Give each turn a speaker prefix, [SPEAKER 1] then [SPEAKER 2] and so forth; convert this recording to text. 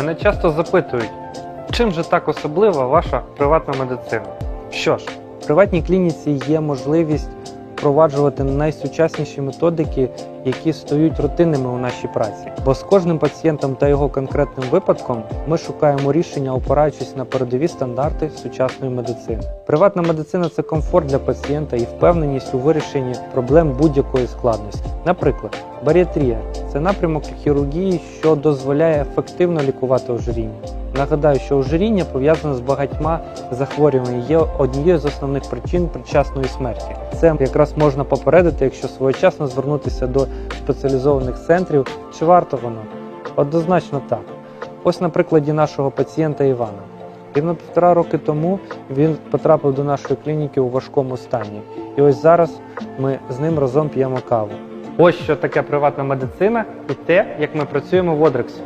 [SPEAKER 1] Мене часто запитують, чим же так особлива ваша приватна медицина? Що ж, в приватній клініці є можливість впроваджувати найсучасніші методики, які стають рутинними у нашій праці. Бо з кожним пацієнтом та його конкретним випадком ми шукаємо рішення, опираючись на передові стандарти сучасної медицини. Приватна медицина це комфорт для пацієнта і впевненість у вирішенні проблем будь-якої складності. Наприклад, баріатрія це напрямок хірургії, що дозволяє ефективно лікувати ожиріння. Нагадаю, що ожиріння пов'язане з багатьма захворюваннями, є однією з основних причин причасної смерті. Це якраз можна попередити, якщо своєчасно звернутися до спеціалізованих центрів. Чи варто воно? Однозначно так. Ось на прикладі нашого пацієнта Івана. Рівно півтора роки тому він потрапив до нашої клініки у важкому стані. І ось зараз ми з ним разом п'ємо каву. Ось що таке приватна медицина і те, як ми працюємо в Одрексі.